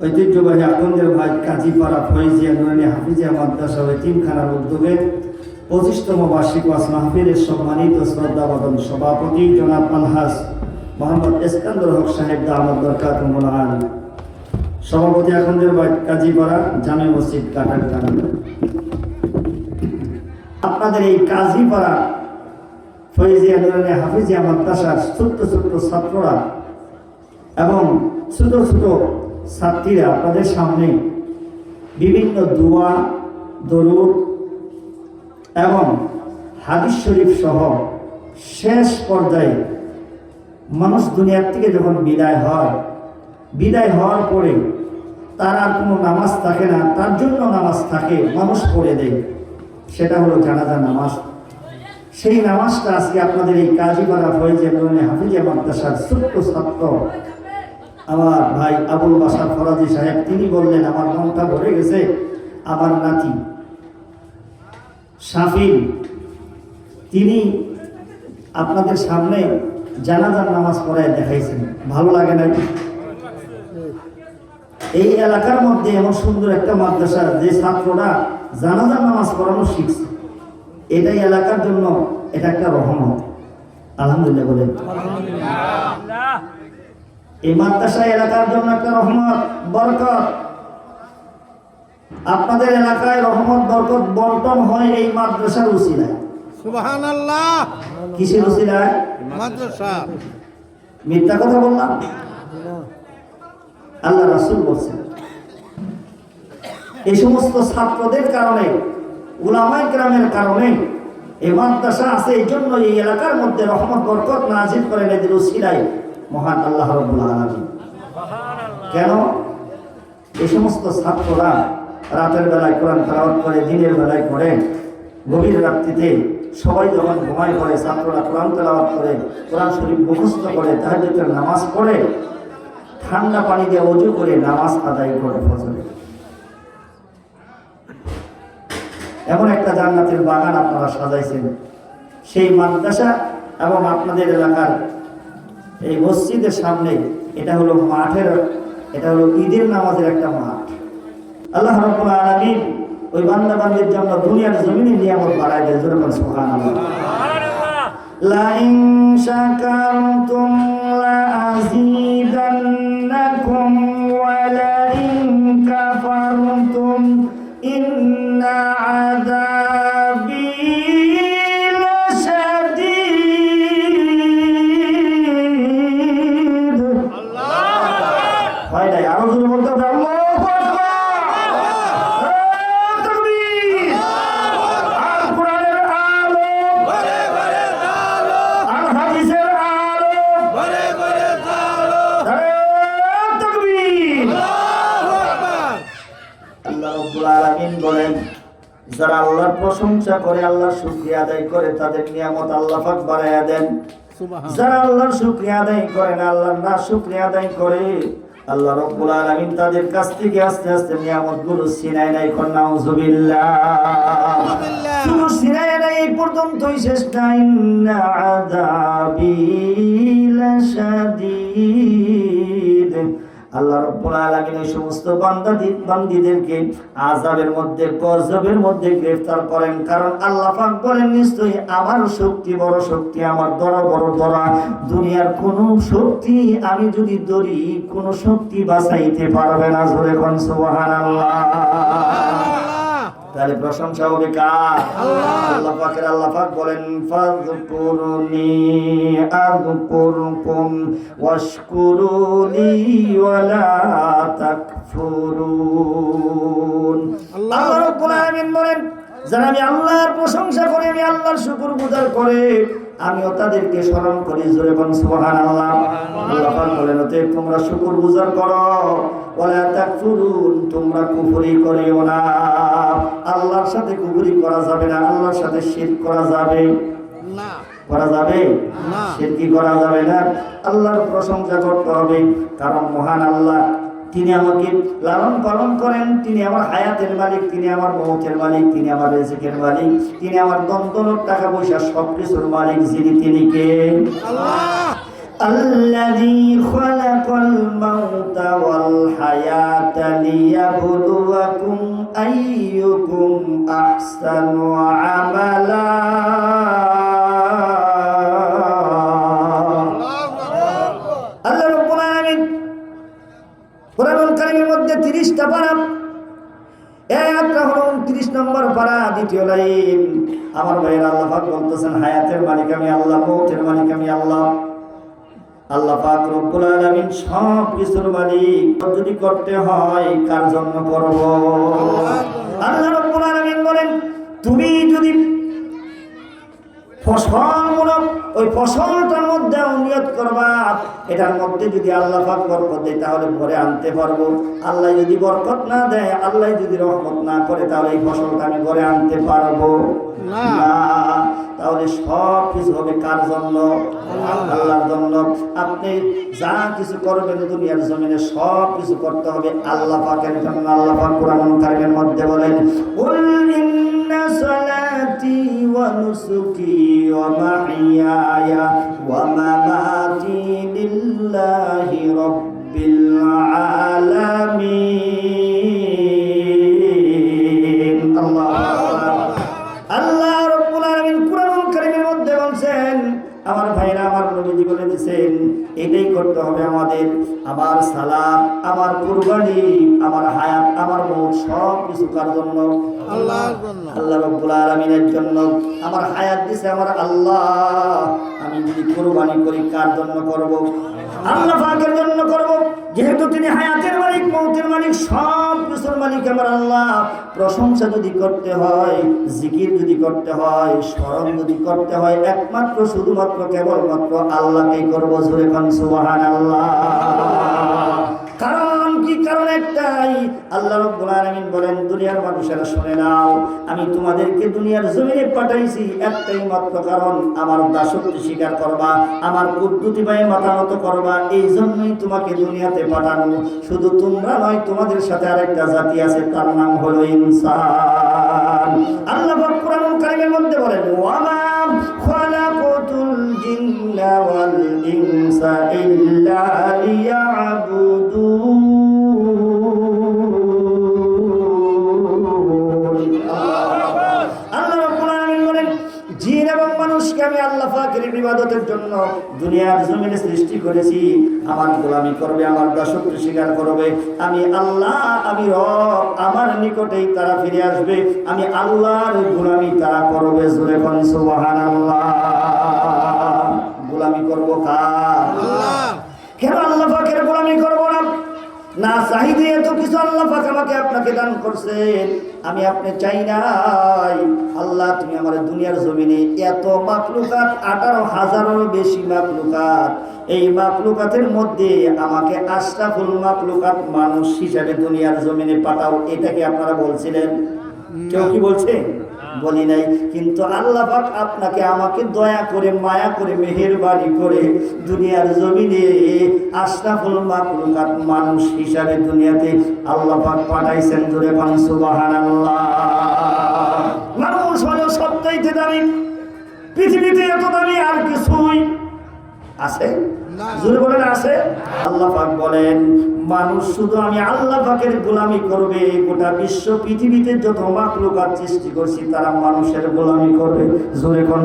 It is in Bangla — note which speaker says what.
Speaker 1: ঐতিহ্যবাহী আকন্দের ভাই কাজীপাড়া ফৈজিয়া নুরানি হাফিজিয়া মাদ্রাসা ও তিনখানার উদ্যোগে পঁচিশতম বার্ষিক ওয়াস মাহফিলের সম্মানিত শ্রদ্ধাবদন সভাপতি জনাব আলহাজ মোহাম্মদ এসকান্দর হক সাহেব দাহমদ বরকাত মোলান সভাপতি আকন্দের ভাই কাজীপাড়া জামে মসজিদ কাটার আপনাদের এই কাজীপাড়া ফৈজিয়া নুরানি হাফিজিয়া মাদ্রাসার ছোট্ট ছোট্ট ছাত্ররা এবং ছোট ছোট ছাত্রীরা আপনাদের সামনে বিভিন্ন দোয়া, দরুদ এবং হাদিস শরীফ সহ শেষ পর্যায়ে মানুষ দুনিয়ার থেকে যখন বিদায় হয়, বিদায় হওয়ার পরে তার আর কোনো নামাজ থাকে না, তার জন্য নামাজ থাকে, মানুষ পড়ে দেয়। সেটা হলো জানাজা নামাজ। সেই নামাজটা আজকে আপনাদের এই কাজীপাড়া ফয়েজে হাফিজা মাদ্রাসার ছোট্ট ছাত্র আমার ভাই আবুল বাসার ফরাজি সাহেব, তিনি বললেন, আমার মনটা ভরে গেছে, আমার নাতি সাফিন তিনি আপনাদের সামনে জানাজার নামাজ পড়ায় দেখাইছেন। ভালো লাগে না এই এলাকার মধ্যে এমন সুন্দর একটা মাদ্রাসা, যে ছাত্ররা জানাজার নামাজ পড়ানো শিখছে। এটাই এলাকার জন্য এটা একটা রহমত। আলহামদুলিল্লাহ বলেন। এই মাদ্রাসা এলাকার জন্য একটা রহমত বরকত। আপনাদের এলাকায় রহমত বরকত বন্টন হয় এই মাদ্রাসার
Speaker 2: সুবহান আল্লাহ
Speaker 1: কিসের উসিলায়?
Speaker 2: মাদ্রাসা।
Speaker 1: মিথ্যা কথা বললাম আল্লাহ রাসুল বলছেন এই সমস্ত ছাত্রদের কারণে গ্রামের কারণে এই মাদ্রাসা আছে এই জন্য এই এলাকার মধ্যে রহমত বরকত নাজিল করেন এদের উসিলায়। মহান আল্লাহ কেন? এই সমস্ত ছাত্ররা রাতের বেলায় কোরআন তেলাওয়াত করে, দিনের বেলায় করে গভীর রাত্রিতে সবাই যখন ঘুমায় পড়ে, ছাত্ররা কোরআন তেলাওয়াত করে, কোরআন শরীফ মুখস্থ করে, তাহাজ্জুদের নামাজ পড়ে, ঠান্ডা পানি দিয়ে অজু করে নামাজ আদায় করে ফজরে। এমন একটা জান্নাতের বাগান আপনারা সাজাইছেন। সেই মাদ্রাসা এবং আপনাদের এলাকার এই মসজিদের সামনে এটা হলো মাঠের এটা হলো ঈদের নামাজের একটা মাঠ। আল্লাহ রাব্বুল আলামিন ওই বান্দা বান্দির জন্য দুনিয়ার জমিনে নিয়ামত বাড়ায় দেয় যেরকম সুবহানাল্লাহ। লা ইন শাকারতুম লা আযীদান্নাকুম ওয়া কাফারতুম ইন্না আযাবি যারা আল্লাহর প্রশংসা করে আল্লাহর শুকরিয়া আদায় করে তাদের নিয়ামত আল্লাহ পাক বাড়ায়া দেন। যারা আল্লাহর শুকরিয়া আদায় করে না আল্লাহর না শুকরিয়া আদায় করে আল্লাহ রব্বুল আলামিন তাদের কাছ থেকে আস্তে আস্তে নিয়ামতগুলো সিনাই নাই কন্যা শুধু সিনাই নাই এই পর্যন্তই শেষ নাই ইন্না আযাবি লাশাদীদ আল্লাহ রব্বুল আলামিন এই সমস্ত বান্দাদি বান্দীদেরকে আযাবের মধ্যে, গজবের মধ্যে গ্রেফতার করেন। কারণ আল্লাহ পাক বলেন, নিশ্চয়ই আমার শক্তি বড় শক্তি, আমার দরা বড় দরা। দুনিয়ার কোন শক্তি আমি যদি ধরি, কোন শক্তি বাঁচাইতে পারবে না। জোরে কোন সুবহানাল্লাহ। তাহলে প্রশংসা হবে কার? আল্লাহ পাকের আল্লাহ পাক বলেন ফাযকুরুনি আযকুরুকুম ওয়াশকুরুনি ওয়ালা তাকফুরুন।
Speaker 2: আল্লাহ
Speaker 1: রাব্বুল আলামিন বলেন যারা আমি আল্লাহর প্রশংসা করে আমি আল্লাহর শুকর গুজার করে আমিও তাদেরকে স্মরণ করি জোরে কোন সুবহানাল্লাহ। আল্লাহ বলেন অতএব তোমরা শুকুর গুজার করো। ওয়ালা তাকফুরুন তোমরা কুফরি করিও না। আল্লাহর সাথে কুফরি করা যাবে না আল্লাহর সাথে শিরক করা যাবে।
Speaker 2: না।
Speaker 1: করা যাবে?
Speaker 2: না।
Speaker 1: শিরকি করা যাবে না? আল্লাহর প্রশংসা করতে হবে কারণ মহান আল্লাহ তিনি আমাকে লালন পালন করেন তিনি আমার হায়াতের মালিক তিনি আমার মৌতের মালিক তিনি আমার রেজিকের মালিক তিনি আমার দন্তনর টাকা পয়সা সব কিছুর মালিক যিনি তিনি কে
Speaker 2: আল্লাহ
Speaker 1: الذي خلق الموت والحياة ليبلوكم أيكم أحسن عملا 30টা পারা এই হলো 29 নম্বর পারা দ্বিতীয় লাইন। আমার ভাইয়ের আল্লাহ পাক বলতেছেন, হায়াতের মালিক আমি আল্লাহ, মৌতের মালিক আমি আল্লাহ। আল্লাহ পাক রব্বুল সব কিছুর মালিক। যদি করতে হয়, কার জন্য করব? আল্লাহ রব্বুল বলেন, তুমি যদি ফসলমূলক ওই ফসলটার মধ্যে নিয়ত করবা। এটার মধ্যে যদি আল্লাহ পাক বরকত দেয় তাহলে ভরে আনতে পারব। আল্লাহ যদি বরকত না দেয় আল্লাহ যদি রহমত না করে তাহলে এই ফসলটা আমি ঘরে আনতে পারব।
Speaker 2: না।
Speaker 1: তাহলে সব কিছু হবে কার জন্য? আল্লাহর জন্য। আপনি যা কিছু করবেন দুনিয়ার জমিনে সব কিছু করতে হবে আল্লাহ পাকের জন্য। আল্লাহ পাক কোরআন কারিমের মধ্যে বলেন কুল ইন্না সালাতি ওয়া নুসুকি ওয়া মাহিয়ায়া ওয়া মামাতি আমার নবীজি বলে দিয়েছেন এটাই করতে হবে আমাদের। আমার সালাম আমার কুরবানি আমার হায়াত আমার মৌত সব কিছু কার জন্য?
Speaker 2: আল্লাহ জন্য।
Speaker 1: আল্লাহ রব্বুল আলামিনের জন্য। আমার হায়াত দিছে আমার আল্লাহ। আমি যদি কোরবানি করি, কার জন্য করব? আল্লাহ পাকের জন্য করব। যেহেতু তিনি হায়াতের মালিক, মৌতের মালিক, সব কিছুর মালিক আমার আল্লাহ। প্রশংসা যদি করতে হয়, জিকির যদি করতে হয়, স্মরণ যদি করতে হয়, একমাত্র, শুধুমাত্র, কেবলমাত্র আল্লাহকেই করব। জোরে খান সুবাহান আল্লাহ আল্লাহ রব্বুল বলেন, দুনিয়ার মানুষেরা শুনে নাও, আমি তোমাদেরকে দুনিয়ার জমিনে পাঠাইছি একটাই মাত্র কারণ, আমার দাসত্ব স্বীকার করবা, আমার পদ্ধতি পায়ে মাতানত করবা এই জন্যই তোমাকে দুনিয়াতে পাঠানো। শুধু তোমরা নয়, তোমাদের সাথে আরেকটা জাতি আছে, তার নাম হলো ইনসান। আল্লাহ পাক কোরআনুল কারীমের মধ্যে বলেন, ওয়ামা জিন্না ওয়াল ইনসা ইল্লা লিয়াবুদুন আল্লাহ পাকের ইবাদতের জন্য দুনিয়ার জমিনে সৃষ্টি করেছি। আমার গোলামি করবে আমার দাসত্ব স্বীকার করবে। আমি আল্লাহ আমি রব আমার নিকটেই তারা ফিরে আসবে। আমি আল্লাহর গোলামি তারা করবে জোরে কোন সুবহানাল্লাহ। গোলামি করব কার? কেন আল্লাহ পাকের গোলামি করব না চাহিদে এত কিছু আল্লাহ আমাকে আপনাকে দান করছেন। আমি আপনি চাই নাই। আল্লাহ, তুমি আমার দুনিয়ার জমিনে এত মাকলুকাত আঠারো হাজারেরও বেশি মাকলুকাত এই মাকলুকাতের মধ্যে আমাকে আশরাফুল মাকলুকাত মানুষ হিসাবে দুনিয়ার জমিনে পাঠাও, এটাকে আপনারা বলছিলেন। কেউ কি বলছে? বলি নাই, কিন্তু আল্লাহ পাক আপনাকে আমাকে দয়া করে, মায়া করে, মেহেরবানি করে দুনিয়ার জমিনে আশরাফুল মাকলুকাত মানুষ হিসাবে দুনিয়াতে আল্লাহ পাক পাঠাইছেন ধরে পান, সুবহানাল্লাহ। মানুষ হলো সবচাইতে দামি, পৃথিবীতে এত দামি আর কিছুই আছে? বলেন আছে? বলেন, মানুষ শুধু আমি গোটা বিশ্ব পৃথিবীতে সৃষ্টি করছি, তারা মানুষের গোলামি করবে। জোরে কোন